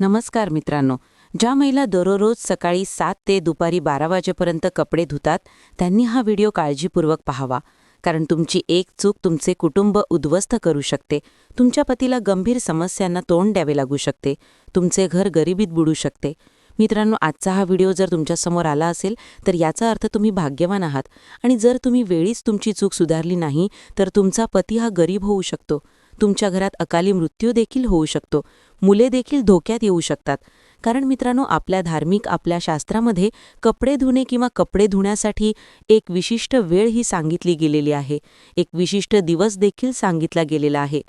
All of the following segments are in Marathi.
नमस्कार मित्रांनो. ज्या महिला दररोज सकाळी सात ते दुपारी बारा वाजेपर्यंत कपडे धुतात त्यांनी हा व्हिडिओ काळजीपूर्वक पाहावा. कारण तुमची एक चूक तुमचे कुटुंब उद्ध्वस्त करू शकते. तुमच्या पतीला गंभीर समस्यांना तोंड द्यावे लागू शकते. तुमचे घर गरिबीत बुडू शकते. मित्रांनो आजचा हा व्हिडिओ जर तुमच्यासमोर आला असेल तर याचा अर्थ तुम्ही भाग्यवान आहात. आणि जर तुम्ही वेळीच तुमची चूक सुधारली नाही तर तुमचा पती हा गरीब होऊ शकतो. तुमच्या घरात अकाली मृत्यू देखील होऊ शकतो. मुले देखील धोक्यात येऊ शकतात. कारण मित्रांनो आपल्या धार्मिक आपल्या शास्त्रामध्ये कपडे धुणे किंवा कपडे धुण्यासाठी एक विशिष्ट वेळ ही सांगितली गेलेली आहे. एक विशिष्ट दिवस देखील सांगितला गेलेला आहे.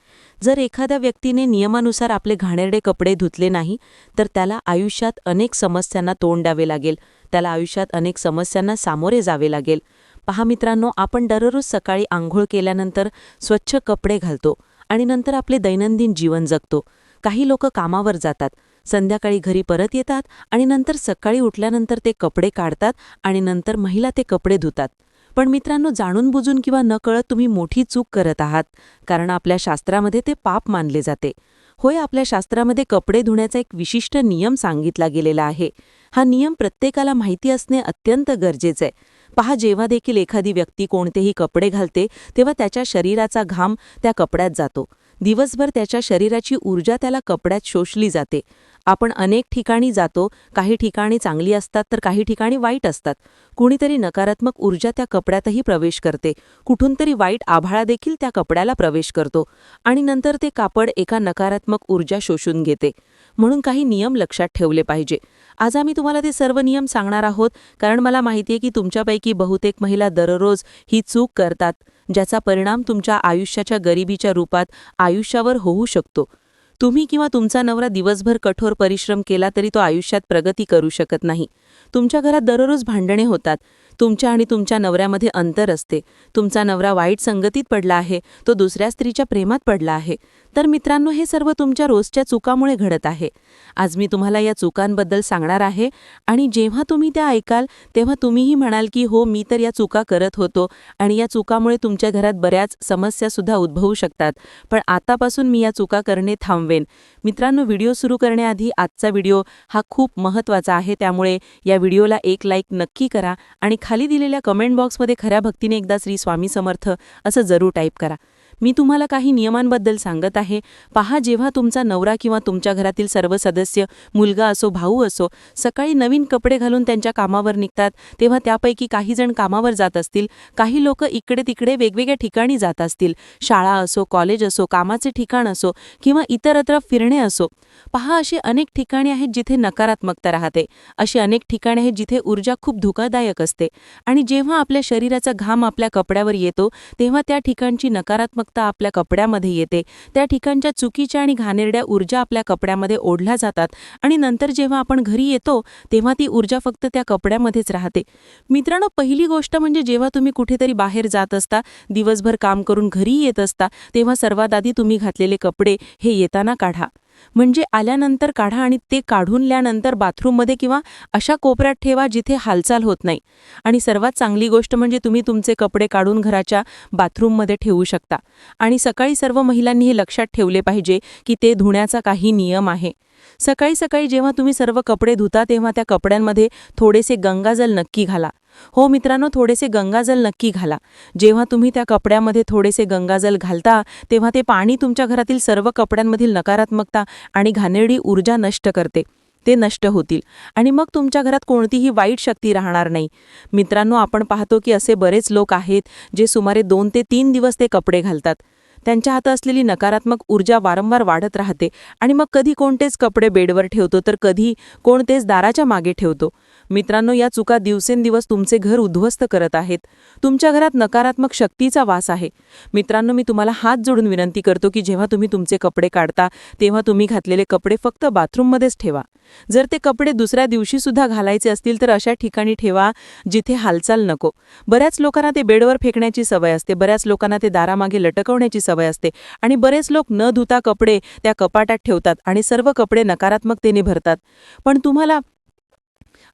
जर एखाद्या व्यक्तीने नियमानुसार आपले घाणेरडे कपडे धुतले नाही तर त्याला आयुष्यात अनेक समस्यांना तोंड द्यावे लागेल. त्याला आयुष्यात अनेक समस्यांना सामोरे जावे लागेल. पहा मित्रांनो आपण दररोज सकाळी आंघोळ केल्यानंतर स्वच्छ कपडे घालतो. आणि नंतर आपले दैनंदिन जीवन जगतो. काही लोक कामावर जातात. संध्याकाळी घरी परत येतात आणि नंतर सकाळी उठल्यानंतर ते कपडे काढतात आणि नंतर महिला ते कपडे धुतात. पण मित्रांनो जाणून बुजून किंवा न कळत तुम्ही मोठी चूक करत आहात कारण आपल्या शास्त्रामध्ये ते पाप मानले जाते. होय आपल्या शास्त्रामध्ये कपडे धुण्याचा एक विशिष्ट नियम सांगितला गेलेला आहे. हा नियम प्रत्येकाला माहिती असणे अत्यंत गरजेचं आहे. पहा जेव्हा देखील एखादी व्यक्ती कोणतेही कपडे घालते तेव्हा त्याच्या शरीराचा घाम त्या कपड्यात जातो. दिवसभर त्याच्या शरीराची ऊर्जा त्याला कपड्यात शोषली जाते. आपण अनेक ठिकाणी जातो काही ठिकाणी चांगली असतात तर काही ठिकाणी वाईट असतात. कुणीतरी नकारात्मक ऊर्जा त्या कपड्यातही प्रवेश करते. कुठून तरी वाईट आभाळा देखील त्या कपड्याला प्रवेश करतो आणि नंतर ते कापड एका नकारात्मक ऊर्जा शोषून घेते. म्हणून काही नियम लक्षात ठेवले पाहिजे. आज आम्ही तुम्हाला ते सर्व नियम सांगणार आहोत कारण मला माहिती आहे की तुमच्यापैकी बहुतेक महिला दररोज ही चूक करतात ज्याचा परिणाम तुमच्या आयुष्याच्या गरिबीच्या रूपात आयुष्यावर होऊ शकतो. तुम्ही किंवा तुमचा नवरा दिवसभर कठोर परिश्रम केला तरी तो आयुष्यात प्रगती करू शकत नाही. तुमच्या घरात दररोज भांडणे होतात. तुमच्या आणि तुमच्या नवऱ्यामध्ये अंतर असते. तुमचा नवरा वाईट संगतीत पडला आहे. तो दुसऱ्या स्त्रीच्या प्रेमात पडला आहे. तर मित्रांनो हे सर्व तुमच्या रोजच्या चुकामुळे घडत आहे. आज मी तुम्हाला या चुकांबद्दल सांगणार आहे आणि जेव्हा तुम्ही त्या ऐकाल तेव्हा तुम्हीही म्हणाल की हो मी तर या चुका करत होतो आणि या चुकामुळे तुमच्या घरात बऱ्याच समस्यासुद्धा उद्भवू शकतात. पण आतापासून मी या चुका करणे थांबवेन. मित्रांनो व्हिडिओ सुरू करण्याआधी आजचा व्हिडिओ हा खूप महत्त्वाचा आहे. त्यामुळे या व्हिडिओला एक लाईक नक्की करा आणि खाली दिलेल्या कमेंट बॉक्समध्ये खऱ्या भक्तीने एकदा श्री स्वामी समर्थ असं जरूर टाईप करा. मी तुम्हाला काही नियमांबद्दल सांगत आहे. पहा जेव्हा तुमचा नवरा किंवा तुमच्या घरातील सर्व सदस्य मुलगा असो भाऊ असो सकाळी नवीन कपडे घालून त्यांच्या कामावर निघतात तेव्हा त्यापैकी काही जण कामावर जात असतील. काही लोक इकडे तिकडे वेगवेगळ्या ठिकाणी जात असतील. शाळा असो कॉलेज असो कामाचे ठिकाण असो किंवा इतरत्र फिरणे असो. पहा अशी अनेक ठिकाणी आहेत जिथे नकारात्मकता राहते. अशी अनेक ठिकाणे आहेत जिथे ऊर्जा खूप धोकादायक असते. आणि जेव्हा आपल्या शरीराचा घाम आपल्या कपड्यावर येतो तेव्हा त्या ठिकाणची नकारात्मक नकारात्मकता आपल्या कपड्यामध्ये येते. त्या ठिकाणच्या चुकीच्या आणि घाणेरड्या ऊर्जा आपल्या कपड्यामध्ये ओढल्या जातात आणि नंतर जेव्हा आपण घरी येतो तेव्हा ती ऊर्जा फक्त त्या कपड्यामध्येच राहते. मित्रांनो पहिली गोष्ट म्हणजे जेव्हा तुम्ही कुठेतरी बाहेर जात असता दिवसभर काम करून घरी येत असता तेव्हा सर्वात आधी तुम्ही घातलेले कपडे हे येताना काढा. म्हणजे आल्यानंतर काढा आणि ते काढूनल्यानंतर बाथरूममध्ये किंवा अशा कोपऱ्यात ठेवा जिथे हालचाल होत नाही. आणि सर्वात चांगली गोष्ट म्हणजे तुम्ही तुमचे कपडे काढून घराच्या बाथरूममध्ये ठेवू शकता. आणि सकाळी सर्व महिलांनी हे लक्षात ठेवले पाहिजे की ते धुण्याचा काही नियम आहे. सकाळी सकाळी जेव्हा तुम्ही सर्व कपडे धुता तेव्हा त्या कपड्यांमध्ये थोडेसे गंगाजल नक्की घाला. हो मित्रांनो थोडेसे गंगाजल नक्की घाला. जेव्हा तुम्ही त्या कपड्यामध्ये थोडेसे गंगाजल घालता तेव्हा ते पाणी तुमच्या घरातील सर्व कपड्यांमधील नकारात्मकता आणि घाणेरडी ऊर्जा नष्ट करते. ते नष्ट होतील. आणि मग तुमच्या घरात कोणतीही वाईट शक्ती राहणार नाही. मित्रांनो आपण पाहतो की असे बरेच लोक आहेत जे सुमारे दोन ते तीन दिवस ते कपडे घालतात. त्यांच्या हातात असलेली नकारात्मक ऊर्जा वारंवार वाढत राहते आणि मग कधी कोणतेच कपडे बेडवर ठेवतो तर कधी कोणतेच दाराच्या मागे ठेवतो. मित्रांनो या चुका दिवसेंदिवस तुमचे घर उद्ध्वस्त करत आहेत. तुमच्या घरात नकारात्मक शक्तीचा वास आहे. मित्रांनो मी तुम्हाला हात जोडून विनंती करतो की जेव्हा तुम्ही तुमचे कपडे काढता तेव्हा तुम्ही घातलेले कपडे फक्त बाथरूममध्येच ठेवा. जर ते कपडे दुसऱ्या दिवशी सुद्धा घालायचे असतील तर अशा ठिकाणी ठेवा जिथे हालचाल नको. बऱ्याच लोकांना ते बेडवर फेकण्याची सवय असते. बऱ्याच लोकांना ते दारामागे लटकवण्याची सवय असते. आणि बरेच लोक न धुता कपडे त्या कपाटात ठेवतात आणि सर्व कपडे नकारात्मकतेने भरतात. पण तुम्हाला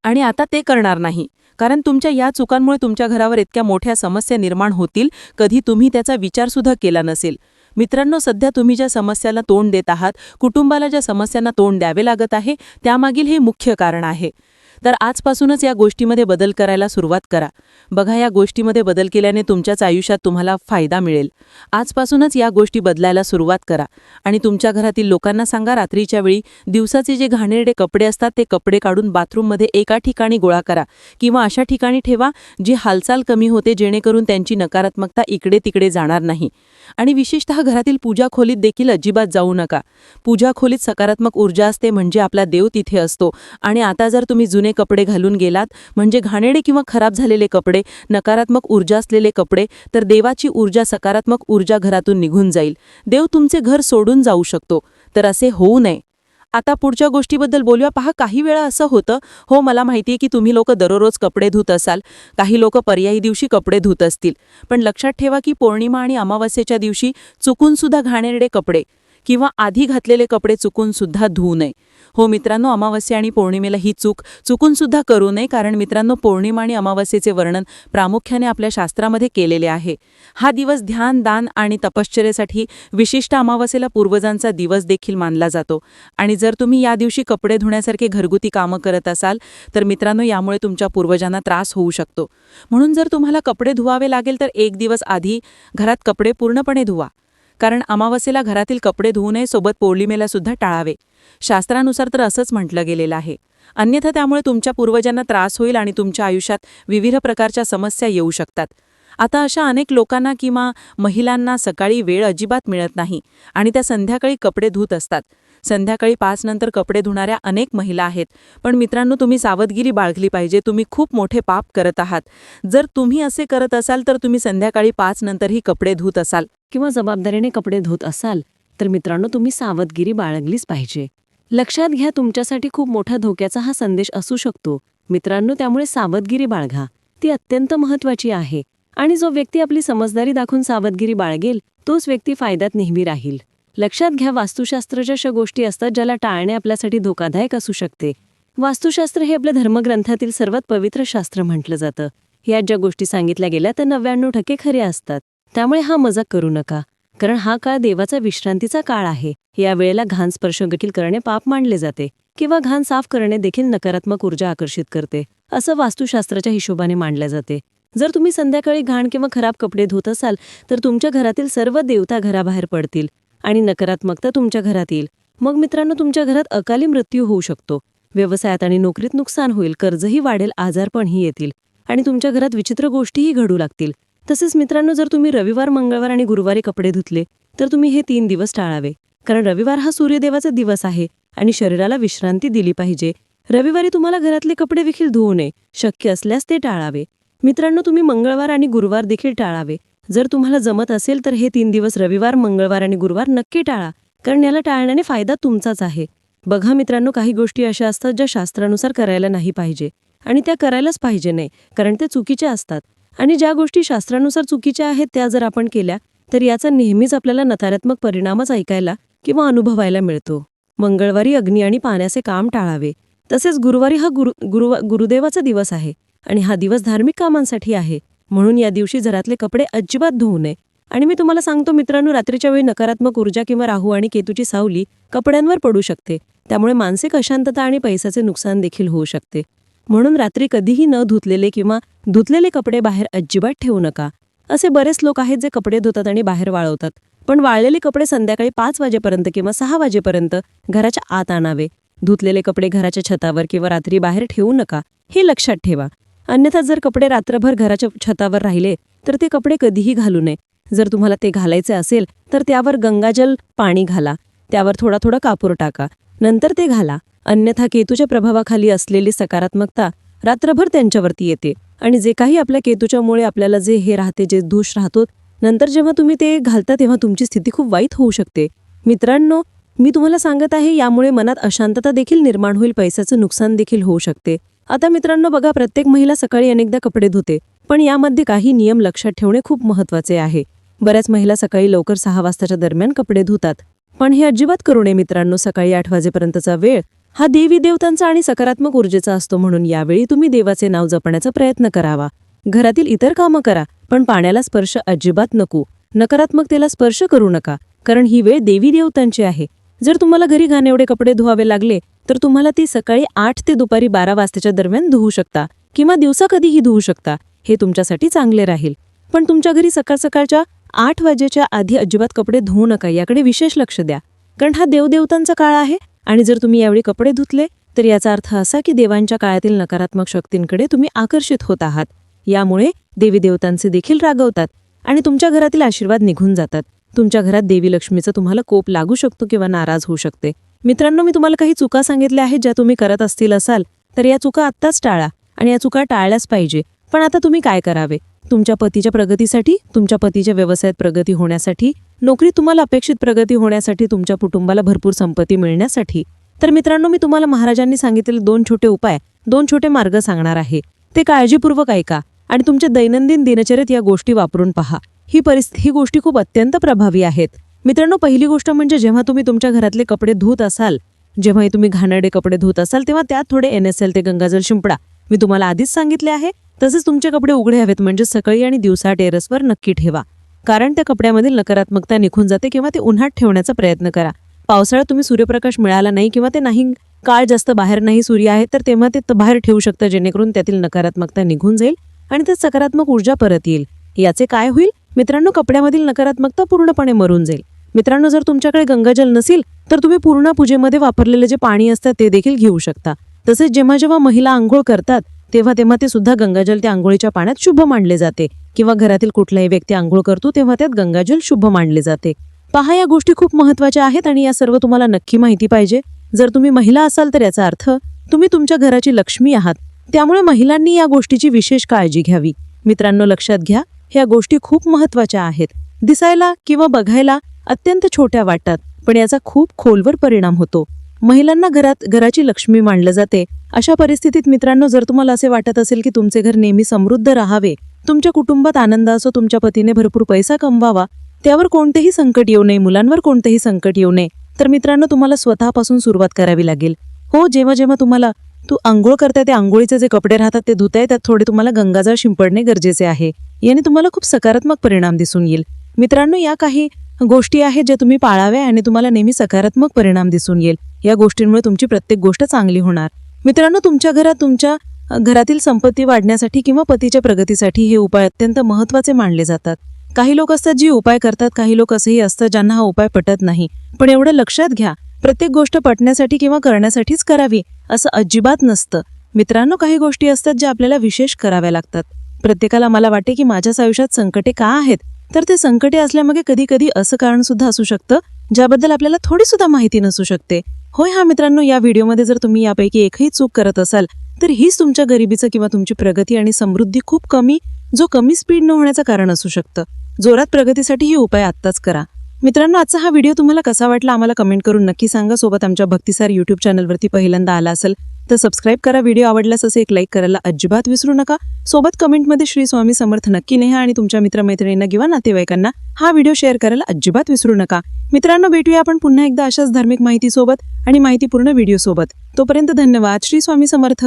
आणि आता ते करणार नाही. कारण तुमच्या या चुकांमुळे तुमच्या घरावर इतक्या मोठ्या समस्या निर्माण होतील कधी तुम्ही त्याचा विचारसुद्धा केला नसेल. मित्रांनो सध्या तुम्ही ज्या समस्याला तोंड देत आहात कुटुंबाला ज्या समस्यांना तोंड द्यावे लागत आहे त्यामागील हे मुख्य कारण आहे. तर आजपासूनच या गोष्टीमध्ये बदल करायला सुरुवात करा. बघा या गोष्टीमध्ये बदल केल्याने तुमच्याच आयुष्यात तुम्हाला फायदा मिळेल. आजपासूनच या गोष्टी बदलायला सुरुवात करा. आणि तुमच्या घरातील लोकांना सांगा रात्रीच्या वेळी दिवसाचे जे घाणेरडे कपडे असतात ते कपडे काढून बाथरूममध्ये एका ठिकाणी गोळा करा किंवा अशा ठिकाणी ठेवा जी हालचाल कमी होते जेणेकरून त्यांची नकारात्मकता इकडे तिकडे जाणार नाही. आणि विशेषतः घरातील पूजा खोलीत देखील अजिबात जाऊ नका. पूजा खोलीत सकारात्मक ऊर्जा असते म्हणजे आपला देव तिथे असतो. आणि आता जर तुम्ही जुने कपडे घालून गेलात. म्हणजे घाणेडे किंवा खराब झालेले कपडे नकारात्मक ऊर्जा असलेले कपडे तर देवाची ऊर्जा सकारात्मक ऊर्जा घरातून निघून जाईल. देव तुमचे घर सोडून जाऊ शकतो. तर असे होऊ नये. आता पुढच्या गोष्टीबद्दल बोलूया. पहा काही वेळा असं होतं. हो मला माहिती आहे की तुम्ही लोक दररोज कपडे धुत असाल. काही लोक पर्यायी दिवशी कपडे धुत असतील. पण लक्षात ठेवा की पौर्णिमा आणि अमावस्येच्या दिवशी चुकूनसुद्धा घाणेरडे कपडे किंवा आधी घातलेले कपडे चुकून सुद्धा धुवू नये. हो मित्रांनो अमावस्या आणि पौर्णिमेला ही चूक चुकून सुद्धा करू नये कारण मित्रांनो पौर्णिमा आणि अमावस्येचे वर्णन प्रामुख्याने आपल्या शास्त्रामध्ये केलेले आहे. हा दिवस ध्यान दान आणि तपश्चर्येसाठी विशिष्ट अमावस्येला पूर्वजांचा दिवस देखील मानला जातो. आणि जर तुम्ही या दिवशी कपडे धुण्यासारखे घरगुती कामं करत असाल तर मित्रांनो यामुळे तुमच्या पूर्वजांना त्रास होऊ शकतो. म्हणून जर तुम्हाला कपडे धुवावे लागेल तर एक दिवस आधी घरात कपडे पूर्णपणे धुवा. कारण अमावस्येला घरातील कपडे धुवू नये सोबत पौर्णिमेला सुद्धा टाळावे. शास्त्रानुसार तर असंच म्हटलं गेलेलं आहे. अन्यथा त्यामुळे तुमच्या पूर्वजांना त्रास होईल आणि तुमच्या आयुष्यात विविध प्रकारच्या समस्या येऊ शकतात. आता अशा अनेक लोकांना किंवा महिलांना सकाळी वेळ अजिबात मिळत नाही आणि त्या संध्याकाळी कपडे धुत असतात. संध्याकाळी पाच नंतर कपडे धुणाऱ्या अनेक महिला आहेत. पण मित्रांनो तुम्ही सावधगिरी बाळगली पाहिजे. तुम्ही खूप मोठे पाप करत आहात. जर तुम्ही असे करत असाल तर तुम्ही संध्याकाळी पाच नंतरही कपडे धुत असाल. किंवा जबाबदारीने कपडे धुत असाल तर मित्रांनो तुम्ही सावधगिरी बाळगलीच पाहिजे. लक्षात घ्या तुमच्यासाठी खूप मोठा धोक्याचा हा संदेश असू शकतो. मित्रांनो त्यामुळे सावधगिरी बाळगा. ती अत्यंत महत्वाची आहे. आणि जो व्यक्ती आपली समजदारी दाखवून सावधगिरी बाळगेल तोच व्यक्ती फायद्यात नेहमी राहील. लक्षात घ्या वास्तुशास्त्राच्या अशा गोष्टी असतात ज्याला टाळणे आपल्यासाठी धोकादायक असू शकते. वास्तुशास्त्र हे आपल्या धर्मग्रंथातील सर्वात पवित्र शास्त्र म्हटलं जातं. यात ज्या गोष्टी सांगितल्या गेल्या त्या नव्याण्णव टक्के खऱ्या असतात. त्यामुळे हा मजाक करू नका. कारण हा काळ देवाचा विश्रांतीचा काळ आहे. या वेळेला घाण स्पर्श देखील करणे पाप मानले जाते. किंवा घाण साफ करणे देखील नकारात्मक ऊर्जा आकर्षित करते. असं वास्तुशास्त्राच्या हिशोबाने मांडले जाते. जर तुम्ही संध्याकाळी घाण किंवा खराब कपडे धुत असाल तर तुमच्या घरातील सर्व देवता घराबाहेर पडतील. आणि नकारात्मकता तुमच्या घरात येईल. मग मित्रांनो तुमच्या घरात अकाली मृत्यू होऊ शकतो. व्यवसायात आणि नोकरीत नुकसान होईल कर्जही वाढेल आजारपणही येतील आणि तुमच्या घरात विचित्र गोष्टीही घडू लागतील. तसेच मित्रांनो जर तुम्ही रविवार मंगळवार आणि गुरुवारी कपडे धुतले तर तुम्ही हे तीन दिवस टाळावे. कारण रविवार हा सूर्यदेवाचा दिवस आहे आणि शरीराला विश्रांती दिली पाहिजे. रविवारी तुम्हाला घरातले कपडे देखील धुवू नये. शक्य असल्यास ते टाळावे. मित्रांनो तुम्ही मंगळवार आणि गुरुवार देखील टाळावे. जर तुम्हाला जमत असेल तर हे तीन दिवस रविवार मंगळवार आणि गुरुवार नक्की टाळा कारण याला टाळण्याने फायदा तुमचाच आहे. बघा मित्रांनो काही गोष्टी अशा असतात ज्या शास्त्रानुसार करायला नाही पाहिजे आणि त्या करायलाच पाहिजे नाही कारण ते चुकीच्या असतात. आणि ज्या गोष्टी शास्त्रानुसार चुकीच्या आहेत त्या जर आपण केल्या तर याचा नेहमीच आपल्याला नकारात्मक परिणामच ऐकायला किंवा अनुभवायला मिळतो. मंगळवारी अग्नी आणि पाण्याचे काम टाळावे. तसेच गुरुवारी हा गुरु गुरु गुरुदेवाचा दिवस आहे आणि हा दिवस धार्मिक कामांसाठी आहे. म्हणून या दिवशी घरातले कपडे अजिबात धुवू नये. आणि मी तुम्हाला सांगतो मित्रांनो रात्रीच्या वेळी नकारात्मक ऊर्जा किंवा राहू आणि केतूची सावली कपड्यांवर पडू शकते. त्यामुळे मानसिक अशांतता आणि पैशाचे नुकसान देखील होऊ शकते. म्हणून रात्री कधीही न धुतलेले किंवा धुतलेले कपडे बाहेर अजिबात ठेवू नका. असे बरेच लोक आहेत जे कपडे धुतात आणि बाहेर वाळवतात. पण वाळलेले कपडे संध्याकाळी पाच वाजेपर्यंत किंवा सहा वाजेपर्यंत घराच्या आत आणावे. धुतलेले कपडे घराच्या छतावर किंवा रात्री बाहेर ठेवू नका. हे लक्षात ठेवा. अन्यथा जर कपडे रात्रभर घराच्या छतावर राहिले तर ते कपडे कधीही घालू नये. जर तुम्हाला ते घालायचे असेल तर त्यावर गंगाजल पाणी घाला. त्यावर थोडा थोडा कापूर टाका. नंतर ते घाला. अन्यथा केतूच्या प्रभावाखाली असलेली सकारात्मकता रात्रभर त्यांच्यावरती येते. आणि जे काही आपल्या केतूच्यामुळे आपल्याला जे हे राहते जे दोष राहतो नंतर जेव्हा तुम्ही ते घालता तेव्हा तुमची स्थिती खूप वाईट होऊ शकते. मित्रांनो मी तुम्हाला सांगत आहे यामुळे मनात अशांतता देखील निर्माण होईल पैशाचं नुकसान देखील होऊ शकते. आता मित्रांनो बघा प्रत्येक महिला सकाळी अनेकदा कपडे धुते पण यामध्ये काही नियम लक्षात ठेवणे खूप महत्त्वाचे आहे. बऱ्याच महिला सकाळी लवकर सहा वाजताच्या दरम्यान कपडे धुतात. पण हे अजिबात करू नये मित्रांनो सकाळी आठ वाजेपर्यंतचा वेळ हा देवी देवतांचा आणि सकारात्मक ऊर्जेचा असतो म्हणून यावेळी तुम्ही देवाचे नाव जपण्याचा प्रयत्न करावा. घरातील इतर कामं करा पण पाण्याला स्पर्श अजिबात नको. नकारात्मकतेला स्पर्श करू नका कारण ही वेळ देवी देवतांची आहे. जर तुम्हाला घरी घाण एवढे कपडे धुवावे लागले तर तुम्हाला ती सकाळी आठ ते दुपारी बारा वाजताच्या दरम्यान धुवू शकता किंवा दिवसा कधीही धुवू शकता. हे तुमच्यासाठी चांगले राहील. पण तुमच्या घरी सकाळ सकाळच्या आठ वाजेच्या आधी अजिबात कपडे धुवू नका याकडे विशेष लक्ष द्या. कारण हा देवदेवतांचा काळ आहे आणि जर तुम्ही यावेळी कपडे धुतले तर याचा अर्थ असा की देवांच्या काळातील नकारात्मक शक्तींकडे तुम्ही आकर्षित होत आहात. यामुळे देवी देवतांचे देखील रागवतात आणि तुमच्या घरातील आशीर्वाद निघून जातात. तुमच्या घरात देवी लक्ष्मीचा तुम्हाला कोप लागू शकतो किंवा नाराज होऊ शकते. मित्रांनो मी तुम्हाला काही चुका सांगितल्या आहेत ज्या तुम्ही करत असतील असाल तर या चुका आत्ताच टाळा आणि या चुका टाळल्याच पाहिजे. पण आता तुम्ही काय करावे? तुमच्या पतीच्या प्रगतीसाठी तुमच्या पतीच्या व्यवसायात प्रगती होण्यासाठी नोकरीत तुम्हाला अपेक्षित प्रगती होण्यासाठी तुमच्या कुटुंबाला भरपूर संपत्ती मिळण्यासाठी. तर मित्रांनो मी तुम्हाला महाराजांनी सांगितलेले दोन छोटे उपाय दोन छोटे मार्ग सांगणार आहे. ते काळजीपूर्वक ऐका आणि तुमच्या दैनंदिन दिनचर्येत या गोष्टी वापरून पहा. ही परिस्थिती ही गोष्टी खूप अत्यंत प्रभावी आहेत. मित्रांनो पहिली गोष्ट म्हणजे जेव्हा तुम्ही तुमच्या घरातले कपडे धुत असाल जेव्हाही तुम्ही घाणेरडे कपडे धुत असाल तेव्हा त्यात थोडे एन एस एल ते गंगाजल शिंपडा. मी तुम्हाला आधीच सांगितले आहे तसेच तुमचे कपडे उघडे हवेत म्हणजे सकाळी आणि दिवसा टेरेसवर नक्की ठेवा. कारण त्या कपड्यामधील नकारात्मकता निघून जाते किंवा ते उन्हात ठेवण्याचा प्रयत्न करा. पावसाळ्यात तुम्ही सूर्यप्रकाश मिळाला नाही किंवा ते नाही काळ जास्त बाहेर नाही सूर्य आहे तर तेव्हा ते बाहेर ठेवू शकता जेणेकरून त्यातील नकारात्मकता निघून जाईल आणि त्यात सकारात्मक ऊर्जा परत येईल. याचे काय होईल? मित्रांनो कपड्यामधील नकारात्मकता पूर्णपणे मरून जाईल. मित्रांनो जर तुमच्याकडे गंगाजल नसेल तर तुम्ही पूर्ण पूजेमध्ये वापरलेले जे पाणी असतं ते देखील घेऊ शकता. तसेच जेव्हा जेव्हा महिला आंघोळ करतात तेव्हा तेव्हा ते सुद्धा गंगाजल त्या आंघोळीच्या पाण्यात शुभ मानले जाते. किंवा घरातील कुठलाही व्यक्ती आंघोळ करतो तेव्हा त्यात गंगाजल शुभ मानले जाते. पहा या गोष्टी खूप महत्त्वाच्या आहेत आणि या सर्व तुम्हाला नक्की माहिती पाहिजे. जर तुम्ही महिला असाल तर याचा अर्थ तुम्ही तुमच्या घराची लक्ष्मी आहात. त्यामुळे महिलांनी या गोष्टीची विशेष काळजी घ्यावी. मित्रांनो लक्षात घ्या ह्या गोष्टी खूप महत्त्वाच्या आहेत. दिसायला किंवा बघायला अत्यंत छोट्या वाटतात पण याचा खूप खोलवर परिणाम होतो. महिलांना घरात घराची लक्ष्मी मानलं जाते. अशा परिस्थितीत मित्रांनो जर तुम्हाला असे वाटत असेल की तुमचे घर नेहमी समृद्ध राहावे तुमच्या कुटुंबात आनंद असो तुमच्या पतीने भरपूर पैसा कमवावा त्यावर कोणतेही संकट येऊ नये मुलांवर कोणतेही संकट येऊ नये तर मित्रांनो तुम्हाला स्वतःपासून सुरुवात करावी लागेल. हो जेव्हा जेव्हा तुम्हाला तू आंघोळ करताय ते आंघोळीचे जे कपडे राहतात ते धुताय त्यात थोडे तुम्हाला गंगाजळ शिंपडणे गरजेचे आहे. याने तुम्हाला खूप सकारात्मक परिणाम दिसून येईल. मित्रांनो या काही गोष्टी आहेत ज्या तुम्ही पाळाव्या आणि तुम्हाला नेहमी सकारात्मक परिणाम दिसून येईल. या गोष्टींमुळे तुमची प्रत्येक गोष्ट चांगली होणार. मित्रांनो तुमच्या घरात तुमच्या घरातील संपत्ती वाढण्यासाठी किंवा पतीच्या प्रगतीसाठी हे उपाय अत्यंत महत्त्वाचे मानले जातात. काही लोक असतात जी उपाय करतात काही लोक असेही असतात ज्यांना हा उपाय पटत नाही. पण एवढं लक्षात घ्या प्रत्येक गोष्ट पटण्यासाठी किंवा करण्यासाठीच करावी असं अजिबात नसतं. मित्रांनो काही गोष्टी असतात ज्या आपल्याला विशेष कराव्या लागतात. प्रत्येकाला मला वाटते की माझ्याच आयुष्यात संकटे का आहेत? तर ते संकटे असल्यामागे कधी कधी असं कारण सुद्धा असू शकतं ज्याबद्दल आपल्याला थोडी सुद्धा माहिती नसू शकते. होय हा मित्रांनो या व्हिडिओमध्ये जर तुम्ही यापैकी एकही चूक करत असाल तर हीच तुमच्या गरिबीचं किंवा तुमची प्रगती आणि समृद्धी खूप कमी जो कमी स्पीड न होण्याचं कारण असू शकतं. जोरात प्रगतीसाठी ही उपाय आत्ताच करा. मित्रांनो आजचा हा व्हिडिओ तुम्हाला कसा वाटला आम्हाला कमेंट करून नक्की सांगा. सोबत आमच्या भक्तिसार युट्यूब चॅनलवरती पहिल्यांदा आला असेल तर सबस्क्राईब करा. व्हिडिओ आवडल्यास असे एक लाईक करायला अजिबात विसरू नका. सोबत कमेंटमध्ये श्री स्वामी समर्थ नक्की नेहा आणि तुमच्या मित्रमैत्रिणींना किंवा नातेवाईकांना हा व्हिडिओ शेअर करायला अजिबात विसरू नका. मित्रांनो भेटूया आपण पुन्हा एकदा अशाच धार्मिक माहितीसोबत आणि माहितीपूर्ण व्हिडिओसोबत. तोपर्यंत धन्यवाद. श्री स्वामी समर्थ.